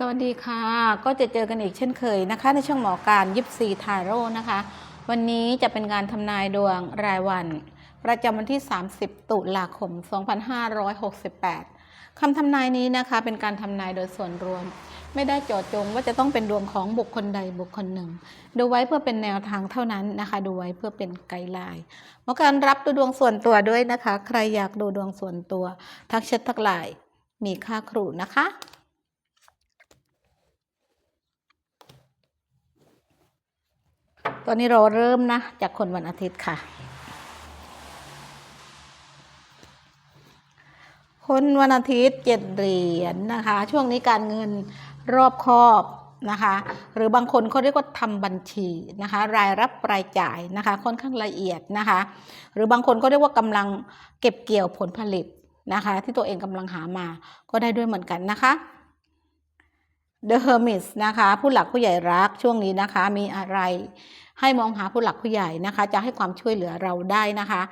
สวัสดีค่ะ ก็จะเจอกันอีกเช่นเคยนะคะ ในช่องหมอการยิปซีทาโร่นะคะ วันนี้จะเป็นการทำนายดวงรายวัน ประจำวันที่ 30 ตุลาคม 2568 คำทำนายนี้นะคะเป็นการทำนายโดยส่วนรวม ไม่ได้เจาะจงว่าจะต้องเป็นดวงของบุคคลใดบุคคลหนึ่ง ดูไว้เพื่อเป็นแนวทางเท่านั้นนะคะ ดูไว้เพื่อเป็นไกด์ไลน์หมอการรับดูดวงส่วนตัวด้วยนะคะ ใครอยากดูดวงส่วนตัว ทักแชททักไลน์มีค่าครูนะคะ ตอนนี้เราเริ่มนะ จากคนวันอาทิตย์ค่ะ คนวันอาทิตย์เจ็ดเหรียญนะคะ ช่วงนี้การเงินรอบคอบนะคะ หรือบางคนเขาเรียกว่าทำบัญชีนะคะ รายรับรายจ่ายนะคะ ค่อนข้างละเอียดนะคะ หรือบางคนก็เรียกว่ากำลังเก็บเกี่ยวผลผลิตนะคะ ที่ตัวเองกำลังหามาก็ได้ด้วยเหมือนกันนะคะ The Hermit นะคะ ผู้หลักผู้ใหญ่รักช่วงนี้นะคะ มีอะไร ให้มองหาผู้หลักผู้ใหญ่นะคะ จะให้ความช่วยเหลือเราได้นะคะ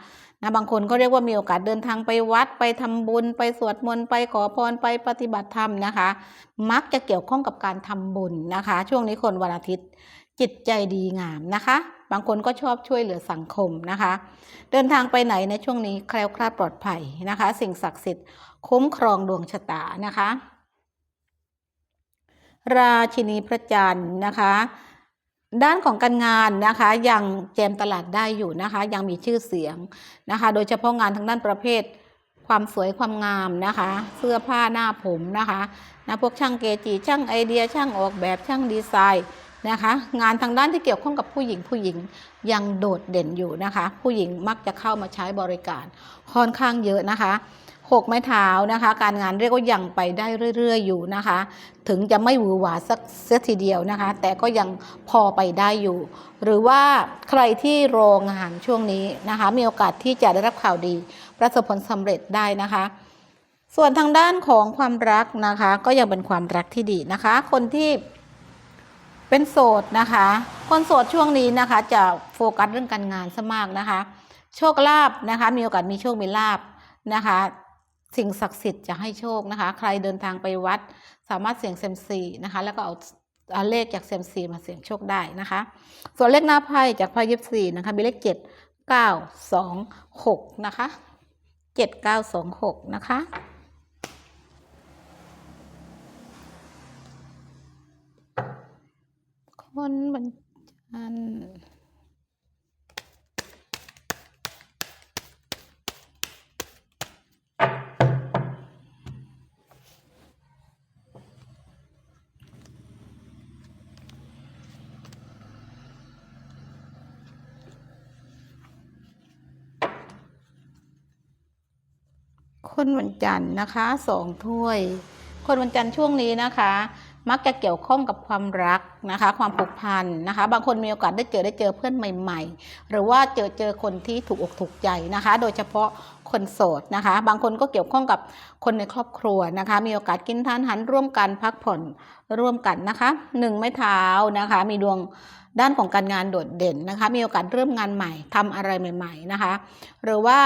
นะบางคนก็เรียกว่ามีโอกาสเดินทางไปวัดไปทำบุญ ไปสวดมนต์ไปขอพรไปปฏิบัติธรรมนะคะ มักจะเกี่ยวข้องกับการทำบุญนะคะ ช่วงนี้คนวันอาทิตย์จิตใจดีงามนะคะ บางคนก็ชอบช่วยเหลือสังคมนะคะ เดินทางไปไหนในช่วงนี้แคล้วคลาดปลอดภัยนะคะ สิ่งศักดิ์สิทธิ์คุ้มครองดวงชะตานะคะ ราชินีพระจันทร์นะคะ ด้านของการงานนะคะยังแจมตลาดได้อยู่นะคะยังมีชื่อเสียงนะคะ โดยเฉพาะงานทางด้านประเภทความสวยความงามนะคะ เสื้อผ้าหน้าผมนะคะนะพวกช่างเกจิช่างไอเดียช่างออกแบบช่างดีไซน์นะคะ งานทางด้านที่เกี่ยวข้องกับผู้หญิงผู้หญิงยังโดดเด่นอยู่นะคะ ผู้หญิงมักจะเข้ามาใช้บริการค่อนข้างเยอะนะคะ หกไม้เท้านะคะ การงานเรียกว่ายังไปได้เรื่อย ๆ อยู่นะคะ ถึงจะไม่หวือหวาสักเสียทีเดียวนะคะ แต่ก็ยังพอไปได้อยู่ หรือว่าใครที่รองานช่วงนี้นะคะ มีโอกาสที่จะได้รับข่าวดี ประสบผลสำเร็จได้นะคะส่วนทางด้านของความรักนะคะ ก็ยังเป็นความรักที่ดีนะคะ คนที่เป็นโสดนะคะ คนโสดช่วงนี้นะคะ จะโฟกัสเรื่องการงานซะมากนะคะ โชคลาภนะคะ มีโอกาสมีโชคมีลาภนะคะ สิ่งศักดิ์สิทธิ์จะให้โชคนะคะ ใครเดินทางไปวัด สามารถเสี่ยงเซมซีนะคะ แล้วก็เอาเอาเลขจากเซมซีมาเสี่ยงโชคได้นะคะ ส่วนเลขหน้าไพ่จากไพ่ยิปซีนะคะ มีเลขเจ็ดเก้าสองหกนะคะเจ็ดเก้าสองหกนะคะคนบันจัน คนวันจันทร์นะคะสองถ้วย คนวันจันทร์ช่วงนี้นะคะ มักจะเกี่ยวข้องกับความรักนะคะ ความผูกพันนะคะ บางคนมีโอกาสได้เจอได้เจอเพื่อนใหม่ ๆ หรือว่าเจอเจอคนที่ถูกอกถูกใจนะคะ โดยเฉพาะคนโสดนะคะ บางคนก็เกี่ยวข้องกับคนในครอบครัวนะคะ มีโอกาสกินทานอาหันร่วมกันพักผ่อนร่วมกันนะคะหนึ่งไม้เท้านะคะ มีดวงด้านของการงานโดดเด่นนะคะ มีโอกาสเริ่มงานใหม่ทำอะไรใหม่ ๆนะคะ หรือว่า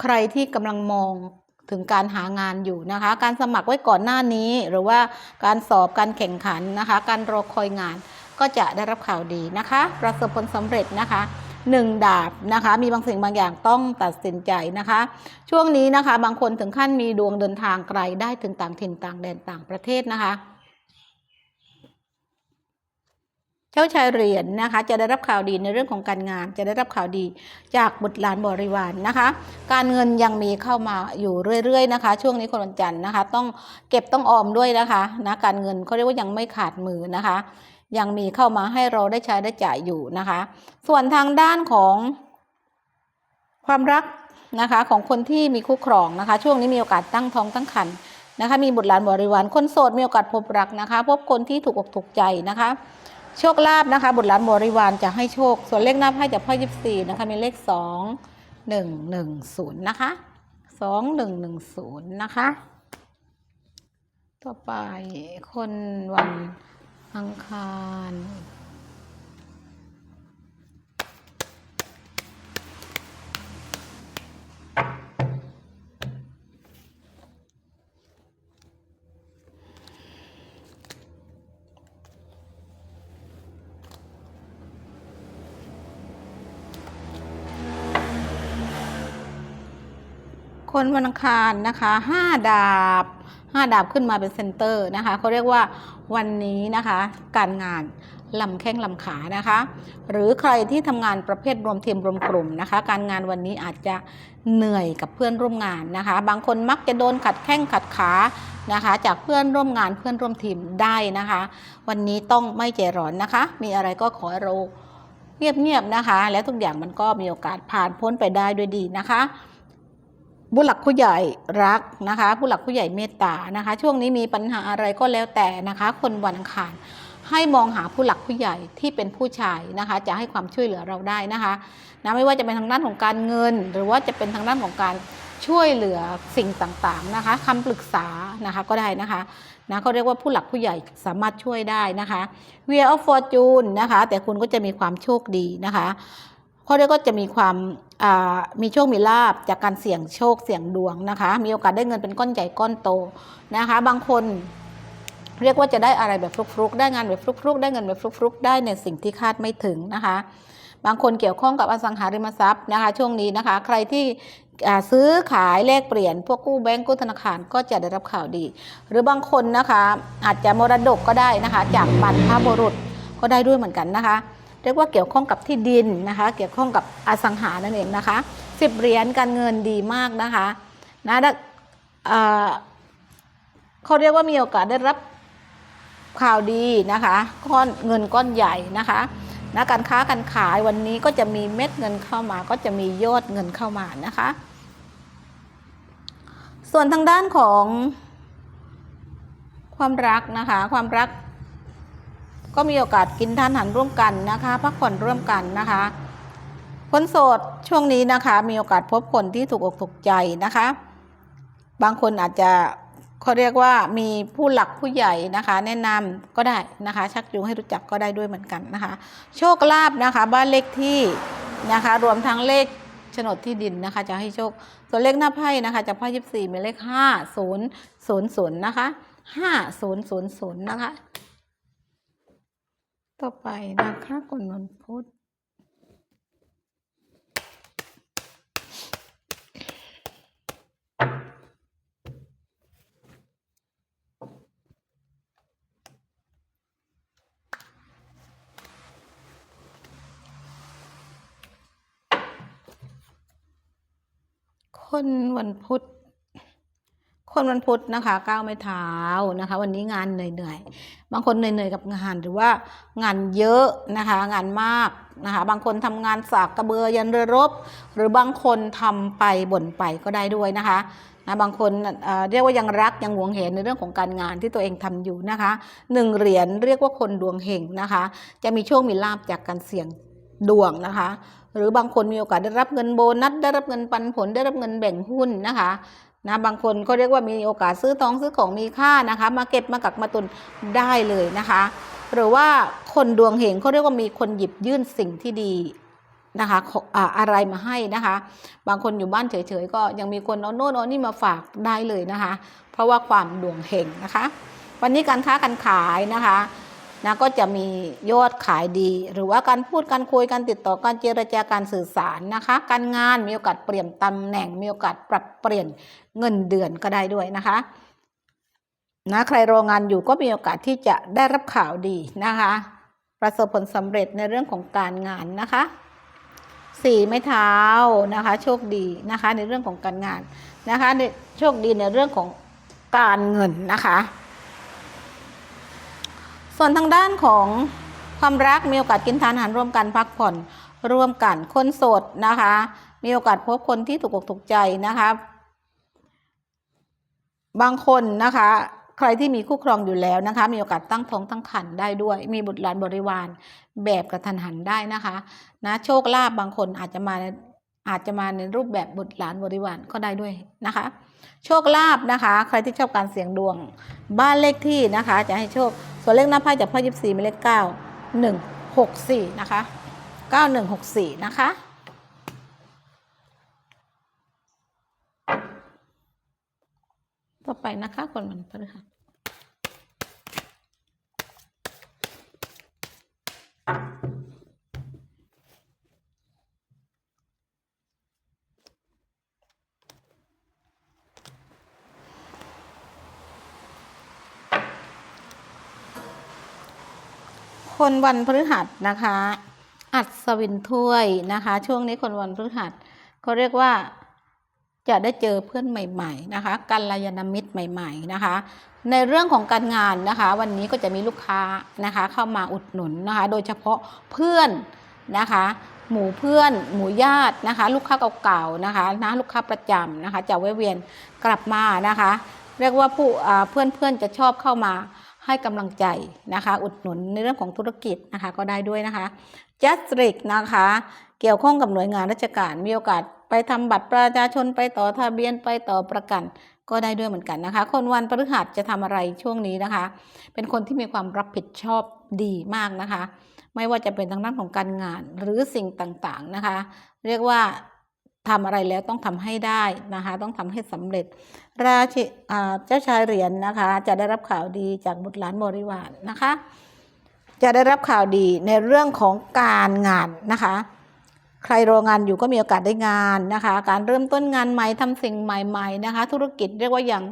ใครที่กำลังมอง ถึงการหางานอยู่นะคะ การสมัครไว้ก่อนหน้านี้ หรือว่าการสอบการแข่งขันนะคะ การรอคอยงานก็จะได้รับข่าวดีนะคะ ประสบผลสำเร็จนะคะหนึ่งดาบนะคะ มีบางสิ่งบางอย่างต้องตัดสินใจนะคะ ช่วงนี้นะคะ บางคนถึงขั้นมีดวงเดินทางไกลได้ถึงต่างถิ่นต่างแดนต่างประเทศนะคะ เจ้าชายเหรียญนะคะ จะได้รับข่าวดีในเรื่องของการงาน จะได้รับข่าวดีจากบุตรหลานบริวารนนะคะ การเงินยังมีเข้ามาอยู่เรื่อยๆนะคะ ช่วงนี้คนวันจันทร์นะคะ ต้องเก็บต้องออมด้วยนะคะนะการเงินเขาเรียกว่ายังไม่ขาดมือนะคะ ยังมีเข้ามาให้เราได้ใช้ได้จ่ายอยู่นะคะ ส่วนทางด้านของความรักนะคะของคนที่มีคู่ครองนะคะ ช่วงนี้มีโอกาสตั้งท้องตั้งครรภ์นะคะ มีบุตรหลานบริวารคนโสดมีโอกาสพบรักนะคะ พบคนที่ถูกอกถูกใจนะคะ โชคลาภนะคะ บุตรหลานบริวารจะให้โชค ส่วนเลขหน้าไพ่จากไพ่ยิบสี่นะคะ มีเลขสองหนึ่งหนึ่งศูนย์นะคะสองหนึ่งหนึ่งศูนย์นะคะ ต่อไปคนวันอังคาร คนวันอังคารนะคะห้าดาบห้าดาบขึ้นมาเป็นเซนเตอร์นะคะเขาเรียกว่าวันนี้นะคะ การงานลำแข้งลำขานะคะ หรือใครที่ทำงานประเภทรวมทีมรวมกลุ่มนะคะ การงานวันนี้อาจจะเหนื่อยกับเพื่อนร่วมงานนะคะ บางคนมักจะโดนขัดแข้งขัดขานะคะ จากเพื่อนร่วมงานเพื่อนร่วมทีมได้นะคะ วันนี้ต้องไม่ใจร้อนนะคะ มีอะไรก็ขอให้เราเงียบๆนะคะ และทุกอย่างมันก็มีโอกาสผ่านพ้นไปได้ด้วยดีนะคะ ผู้หลักผู้ใหญ่รักนะคะ ผู้หลักผู้ใหญ่เมตตานะคะ ช่วงนี้มีปัญหาอะไรก็แล้วแต่นะคะ คนวันอังคารให้มองหาผู้หลักผู้ใหญ่ที่เป็นผู้ชายนะคะ จะให้ความช่วยเหลือเราได้นะคะนะไม่ว่าจะเป็นทางด้านของการเงิน หรือว่าจะเป็นทางด้านของการช่วยเหลือสิ่งต่างๆนะคะคำปรึกษานะคะก็ได้นะคะนะเขาเรียกว่าผู้หลักผู้ใหญ่สามารถช่วยได้นะคะ Wheel of Fortune นะคะ แต่คุณก็จะมีความโชคดีนะคะ เขาเรียกว่าจะมีความมีโชคมีลาบจากการเสี่ยงโชคเสี่ยงดวงนะคะ มีโอกาสได้เงินเป็นก้อนใหญ่ก้อนโตนะคะ บางคนเรียกว่าจะได้อะไรแบบฟลุกๆ ได้งานแบบฟลุกๆ ได้เงินแบบฟลุกๆ ได้ในสิ่งที่คาดไม่ถึงนะคะ บางคนเกี่ยวข้องกับอสังหาริมทรัพย์นะคะ ช่วงนี้นะคะ ใครที่ซื้อขายแลกเปลี่ยน พวกกู้แบงก์กู้ธนาคารก็จะได้รับข่าวดี หรือบางคนนะคะอาจจะมรดกก็ได้นะคะ จากบรรพบุรุษก็ได้ด้วยเหมือนกันนะคะ เรียกว่าเกี่ยวข้องกับที่ดินนะคะ เกี่ยวข้องกับอสังหานั่นเองนะคะสิบเหรียญการเงินดีมากนะคะน้าเขาเรียกว่ามีโอกาสได้รับข่าวดีนะคะก้อนเงินก้อนใหญ่นะคะนะการค้าการขายวันนี้ก็จะมีเม็ดเงินเข้ามา ก็จะมียอดเงินเข้ามานะคะ ส่วนทางด้านของความรักนะคะ ความรัก ก็มีโอกาสกินทานอาหารร่วมกันนะคะพักผ่อนร่วมกันนะคะคนโสดช่วงนี้นะคะ มีโอกาสพบคนที่ถูกอกถูกใจนะคะ บางคนอาจจะเขาเรียกว่ามีผู้หลักผู้ใหญ่นะคะ แนะนำก็ได้นะคะ ชักจูงให้รู้จักก็ได้ด้วยเหมือนกันนะคะ โชคลาภนะคะ บ้านเลขที่นะคะ รวมทั้งเลขโฉนดที่ดินนะคะ จะให้โชคส่วนเลขหน้าไพ่นะคะจากไพ่ยิบสี่เป็นเลขห้าศูนย์ศูนย์ศูนย์นะคะห้าศูนย์ศูนย์ศูนย์นะคะ ต่อไปนะคะคนวันพุธคนวันพุธ คนวันพุธนะคะก้าวไม่เท้านะคะ วันนี้งานเหนื่อยๆบางคนเหนื่อยๆกับงานหรือว่างานเยอะนะคะ งานมากนะคะบางคนทำงานสากกระเบือยันเรือรบ หรือบางคนทำไปบ่นไปก็ได้ด้วยนะคะนะบางคนเรียกว่ายังรักยังหวงเห็นในเรื่องของการงานที่ตัวเองทำอยู่นะคะหนึ่งเหรียญเรียกว่าคนดวงเฮงนะคะ จะมีโชคมีลาบจากการเสี่ยงดวงนะคะ หรือบางคนมีโอกาสได้รับเงินโบนัสได้รับเงินปันผลได้รับเงินแบ่งหุ้นนะคะ นะบางคนก็เรียกว่ามีโอกาสซื้อทองซื้อของมีค่านะคะ มาเก็บมากักมาตุนได้เลยนะคะ หรือว่าคนดวงเฮงเขาเรียกว่ามีคนหยิบยื่นสิ่งที่ดีนะคะออ่าอะไรมาให้นะคะ บางคนอยู่บ้านเฉยๆก็ยังมีคนเอาโน่นเอานี่มาฝากได้เลยนะคะ เพราะว่าความดวงเฮงนะคะ วันนี้การค้าการขายนะคะ นะก็จะมียอดขายดี หรือว่าการพูดการคุยการติดต่อการเจรจาการสื่อสารนะคะ การงานมีโอกาสเปลี่ยนตำแหน่งมีโอกาสปรับเปลี่ยนเงินเดือนก็ได้ด้วยนะคะนะใครรองานอยู่ก็มีโอกาสที่จะได้รับข่าวดีนะคะ ประสบผลสำเร็จในเรื่องของการงานนะคะสี่ไม้เท้านะคะ โชคดีนะคะในเรื่องของการงานนะคะในโชคดีในเรื่องของการเงินนะคะ ส่วนทางด้านของความรักมีโอกาสกินทานอาหารร่วมกันพักผ่อนร่วมกันคนโสดนะคะ มีโอกาสพบคนที่ถูกอกถูกใจนะคะ บางคนนะคะ ใครที่มีคู่ครองอยู่แล้วนะคะ มีโอกาสตั้งท้องตั้งครรภ์ได้ด้วย มีบุตรหลานบริวารแบบกระทันหันได้นะคะนะโชคลาภบางคนอาจจะมาอาจจะมาในรูปแบบบุตรหลานบริวารก็ได้ด้วยนะคะ โชคลาภนะคะ ใครที่ชอบการเสี่ยงดวง บ้านเลขที่นะคะ จะให้โชค ส่วนเลขหน้าไพ่จากพ่อยิบสี่ไปเลขเก้าหนึ่งหกสี่นะคะเก้าหนึ่งหกสี่นะคะต่อไปนะคะคนมันพฤหัส คนวันพฤหัสนะคะ อัศวินถ้วยนะคะ ช่วงนี้คนวันพฤหัสเขาเรียกว่าจะได้เจอเพื่อนใหม่ๆนะคะกัลยาณมิตรใหม่ๆนะคะ ในเรื่องของการงานนะคะ วันนี้ก็จะมีลูกค้านะคะ เข้ามาอุดหนุนนะคะ โดยเฉพาะเพื่อนนะคะ หมู่เพื่อน หมู่ญาตินะคะ ลูกค้าเก่าๆนะคะนะลูกค้าประจำนะคะ จะแวะเวียนกลับมานะคะ เรียกว่าผู้เพื่อนๆจะชอบเข้ามา ให้กำลังใจนะคะ อุดหนุนในเรื่องของธุรกิจนะคะก็ได้ด้วยนะคะจัสริกนะคะ เกี่ยวข้องกับหน่วยงานราชการมีโอกาสไปทำบัตรประชาชนไปต่อทะเบียนไปต่อประกันก็ได้ด้วยเหมือนกันนะคะ คนวันพฤหัสจะทำอะไรช่วงนี้นะคะ เป็นคนที่มีความรับผิดชอบดีมากนะคะ ไม่ว่าจะเป็นทางด้านของการงานหรือสิ่งต่างๆนะคะ เรียกว่า ทำอะไรแล้วต้องทำให้ได้นะคะต้องทำให้สำเร็จ ราชิเจ้าชายเหรียญนะคะ จะได้รับข่าวดีจากบุตรหลานบริวารนะคะ จะได้รับข่าวดีในเรื่องของการงานนะคะ ใครรองานอยู่ก็มีโอกาสได้งานนะคะ การเริ่มต้นงานใหม่ทำสิ่งใหม่ๆนะคะ ธุรกิจเรียกว่ายัง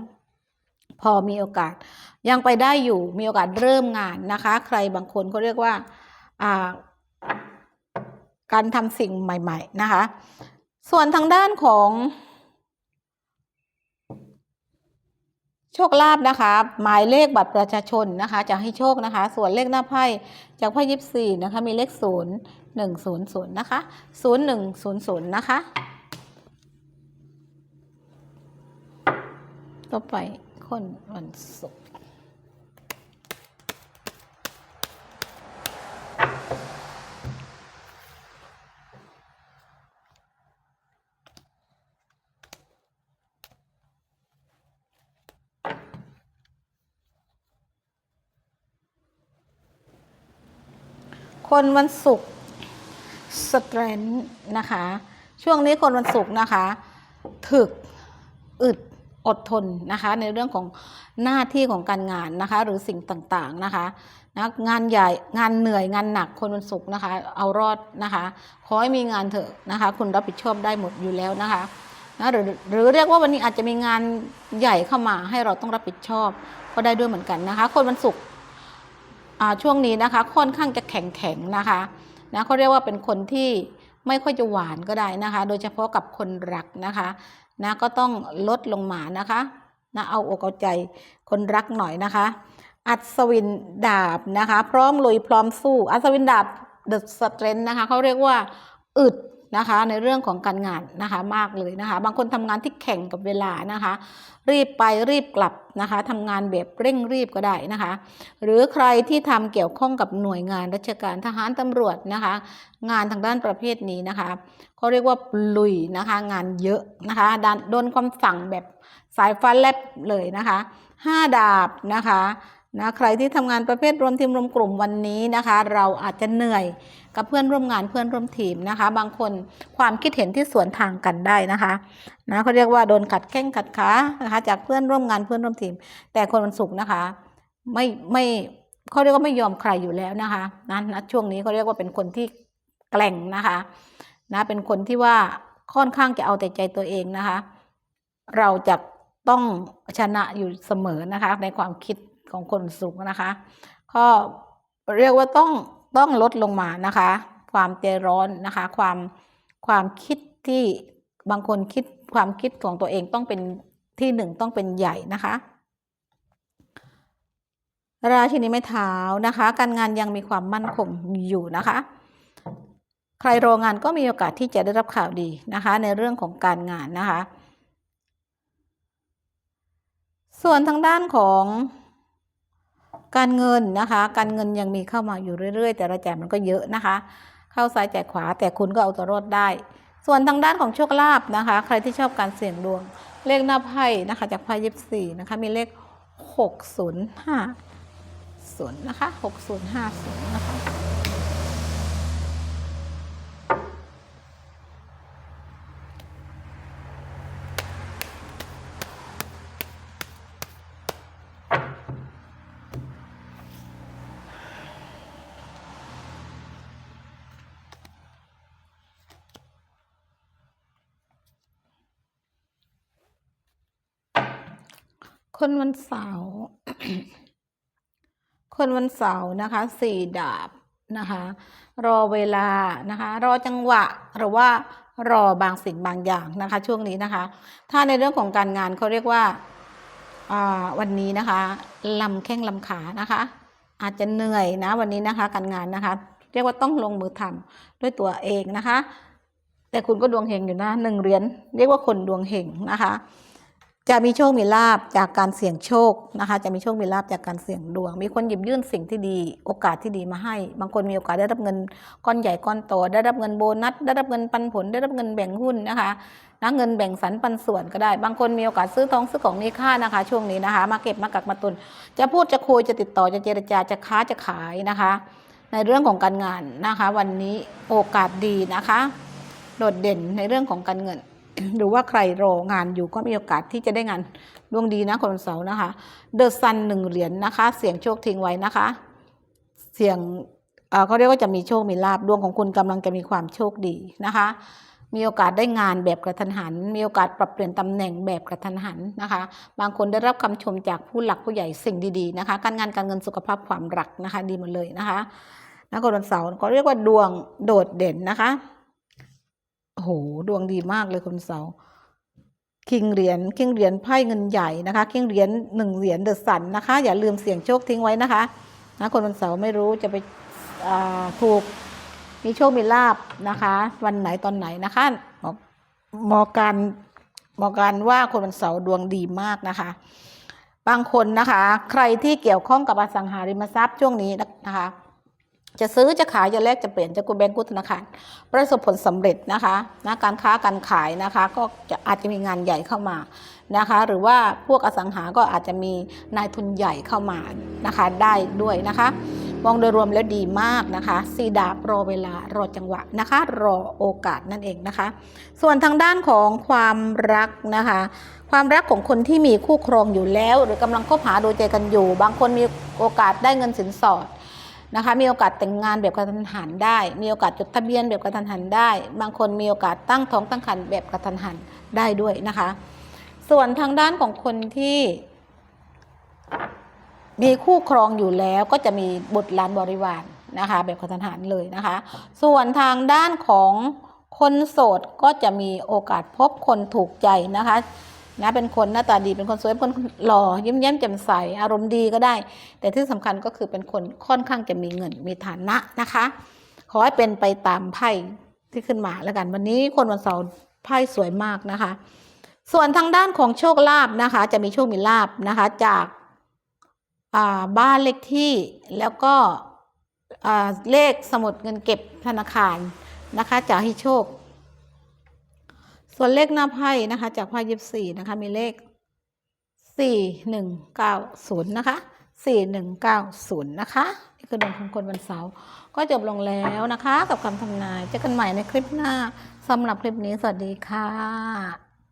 พอมีโอกาส ยังไปได้อยู่มีโอกาสเริ่มงานนะคะ ใครบางคนเขาเรียกว่าอ่าการทำสิ่งใหม่ ๆ นะคะ ส่วนทางด้านของ โชคลาภนะคะ หมายเลขบัตรประชาชนนะคะ จะให้โชคนะคะ ส่วนเลขหน้าไพ่จากไพ่ยิบสี่นะคะ มีเลขศูนย์หนึ่งศูนย์ศูนย์นะคะศูนย์หนึ่งศูนย์ศูนย์นะคะต่อไปคนวันศุกร์ คนวันศุกร์สเตรนนะคะ ช่วงนี้คนวันศุกร์นะคะถึกอึดอดทนนะคะในเรื่องของหน้าที่ของการงานนะคะหรือสิ่งต่างๆนะคะนะงานใหญ่งานเหนื่อยงานหนักคนวันศุกร์นะคะ เอารอดนะคะขอให้มีงานเถอะนะคะ คุณรับผิดชอบได้หมดอยู่แล้วนะคะนะหรือหรือเรียกว่าวันนี้อาจจะมีงานใหญ่เข้ามาให้เราต้องรับผิดชอบก็ได้ด้วยเหมือนกันนะคะ คนวันศุกร์ ช่วงนี้นะคะค่อนข้างจะแข็งแข็งนะคะนะเขาเรียกว่าเป็นคนที่ไม่ค่อยจะหวานก็ได้นะคะ โดยเฉพาะกับคนรักนะคะนะก็ต้องลดลงมานะคะนะเอาอกเอาใจคนรักหน่อยนะคะ อัศวินดาบนะคะ พร้อมลุยพร้อมสู้ อัศวินดาบ The Strength นะคะเขาเรียกว่าอึด นะคะในเรื่องของการงานนะคะมากเลยนะคะ บางคนทำงานที่แข่งกับเวลานะคะ รีบไปรีบกลับนะคะทำงานแบบเร่งรีบก็ได้นะคะ หรือใครที่ทำเกี่ยวข้องกับหน่วยงานราชการทหารตำรวจนะคะ งานทางด้านประเภทนี้นะคะเขาเรียกว่าลุยนะคะงานเยอะนะคะดานโดนคำสั่งแบบสายฟ้าแลบเลยนะคะห้าดาบนะคะ นะใครที่ทำงานประเภทรวมทีมรวมกลุ่มวันนี้นะคะ เราอาจจะเหนื่อยกับเพื่อนร่วมงานเพื่อนร่วมทีมนะคะ บางคนความคิดเห็นที่สวนทางกันได้นะคะนะเขาเรียกว่าโดนขัดแข้งขัดขานะคะจากเพื่อนร่วมงานเพื่อนร่วมทีม แต่คนวันศุกร์นะคะ ไม่ไม่เขาเรียกว่าไม่ยอมใครอยู่แล้วนะคะนะนะช่วงนี้เขาเรียกว่าเป็นคนที่แกล่งนะคะนะเป็นคนที่ว่าค่อนข้างจะเอาแต่ใจตัวเองนะคะ เราจะต้องชนะอยู่เสมอนะคะในความคิด ของคนสุขนะคะ ก็เรียกว่าต้องต้องลดลงมานะคะ ความใจร้อนนะคะ ความความคิดที่บางคนคิดความคิดของตัวเองต้องเป็นที่หนึ่งต้องเป็นใหญ่นะคะ ราชินีไม้เท้านะคะ การงานยังมีความมั่นคงอยู่นะคะ ใครรองานก็มีโอกาสที่จะได้รับข่าวดีนะคะ ในเรื่องของการงานนะคะ ส่วนทางด้านของ การเงินนะคะ การเงินยังมีเข้ามาอยู่เรื่อย ๆ แต่รายจ่ายมันก็เยอะนะคะ เข้าซ้ายจ่ายขวาแต่คุณก็เอาตัวรอดได้ ส่วนทางด้านของโชคลาภนะคะ ใครที่ชอบการเสี่ยงดวง เลขหน้าไพ่นะคะ จากไพ่ยิบสี่นะคะ มีเลขหกศูนย์ห้าศูนย์นะคะหกศูนย์ห้าศูนย์นะคะ คนวันเสาร์คนวันเสาร์นะคะสี่ดาบนะคะ รอเวลานะคะ รอจังหวะหรือว่ารอบางสิ่งบางอย่างนะคะ ช่วงนี้นะคะ ถ้าในเรื่องของการงานเขาเรียกว่าวันนี้นะคะลำแข้งลำขานะคะ อาจจะเหนื่อยนะวันนี้นะคะ การงานนะคะ เรียกว่าต้องลงมือทำด้วยตัวเองนะคะ แต่คุณก็ดวงเฮงอยู่นะหนึ่งเหรียญเรียกว่าคนดวงเฮงนะคะ จะมีโชคมีลาบจากการเสี่ยงโชคนะคะ จะมีโชคมีลาบจากการเสี่ยงดวง มีคนหยิบยื่นสิ่งที่ดีโอกาสที่ดีมาให้ บางคนมีโอกาสได้รับเงินก้อนใหญ่ก้อนโตได้รับเงินโบนัสได้รับเงินปันผลได้รับเงินแบ่งหุ้นนะคะนะเงินแบ่งสรรปันส่วนก็ได้ บางคนมีโอกาสซื้อทองซื้อของมีค่านะคะ ช่วงนี้นะคะ มาเก็บมากักมาตุน จะพูดจะคุยจะติดต่อจะเจรจาจะค้าจะขายนะคะ ในเรื่องของการงานนะคะ วันนี้โอกาสดีนะคะ โดดเด่นในเรื่องของการเงิน หรือว่าใครรองานอยู่ก็มีโอกาสที่จะได้งานดวงดีนะคนเสาร์นะคะ เดอะซันหนึ่งเหรียญนะคะ เสียงโชคทิ้งไว้นะคะ เสียงเอ่อเขาเรียกว่าจะมีโชคมีลาบดวงของคุณกำลังจะมีความโชคดีนะคะ มีโอกาสได้งานแบบกระทันหัน มีโอกาสปรับเปลี่ยนตำแหน่งแบบกระทันหันนะคะ บางคนได้รับคำชมจากผู้หลักผู้ใหญ่สิ่งดีๆนะคะ การงานการเงินสุขภาพความรักนะคะ ดีหมดเลยนะคะนะคนวันเสาร์ก็เรียกว่าดวงโดดเด่นนะคะ โหดวงดีมากเลยคุณเสาร์คิงเหรียญคิงเหรียญไพ่เงินใหญ่นะคะคิงเหรียญหนึ่งเหรียญเดอะสันนะคะ อย่าลืมเสี่ยงโชคทิ้งไว้นะคะนะคนวันเสาร์ไม่รู้จะไปถูกมีโชคมีลาบนะคะ วันไหนตอนไหนนะคะหมอหมอการหมอการว่าคนวันเสาร์ดวงดีมากนะคะ บางคนนะคะ ใครที่เกี่ยวข้องกับอสังหาริมทรัพย์ช่วงนี้นะคะ จะซื้อจะขายจะแลกจะเปลี่ยนจะกู้แบงก์กู้ธนาคารประสบผลสำเร็จนะคะนะการค้าการขายนะคะ ก็จะอาจจะมีงานใหญ่เข้ามานะคะ หรือว่าพวกอสังหาก็อาจจะมีนายทุนใหญ่เข้ามานะคะ ได้ด้วยนะคะ มองโดยรวมแล้วดีมากนะคะสีดาบรอเวลารอจังหวะนะคะ รอโอกาสนั่นเองนะคะ ส่วนทางด้านของความรักนะคะ ความรักของคนที่มีคู่ครองอยู่แล้ว หรือกำลังคบหาดูใจกันอยู่ บางคนมีโอกาสได้เงินสินสอด นะคะ มีโอกาสแต่งงานแบบกระทันหันได้ มีโอกาสจดทะเบียนแบบกระทันหันได้ บางคนมีโอกาสตั้งท้องตั้งครรภ์แบบกระทันหันได้ด้วยนะคะ ส่วนทางด้านของคนที่มีคู่ครองอยู่แล้วก็จะมีบุตรหลานบริวารนะคะ แบบกระทันหันเลยนะคะ ส่วนทางด้านของคนโสดก็จะมีโอกาสพบคนถูกใจนะคะ นะเป็นคนหน้าตาดีเป็นคนสวยเป็นคนหล่อยิ้มแย้มแจ่มใสอารมณ์ดีก็ได้ แต่ที่สำคัญก็คือเป็นคนค่อนข้างจะมีเงินมีฐานะนะคะ ขอให้เป็นไปตามไพ่ที่ขึ้นมาแล้วกัน วันนี้คนวันเสาร์ไพ่สวยมากนะคะ ส่วนทางด้านของโชคลาภนะคะ จะมีโชคมีลาภนะคะ จากาบ้านเลขที่แล้วก็เลขสมุดเงินเก็บธนาคารนะคะจะให้โชค ส่วนเลขหน้าไพ่นะคะ จากไพ่ยิบสี่นะคะ มีเลขสี่หนึ่งเก้าศูนย์นะคะสี่หนึ่งเก้าศูนย์นะคะ นี่คือดวงของคนวันเสาร์ก็จบลงแล้วนะคะ กับคำทำนายเจอกันใหม่ในคลิปหน้าสำหรับคลิปนี้สวัสดีค่ะ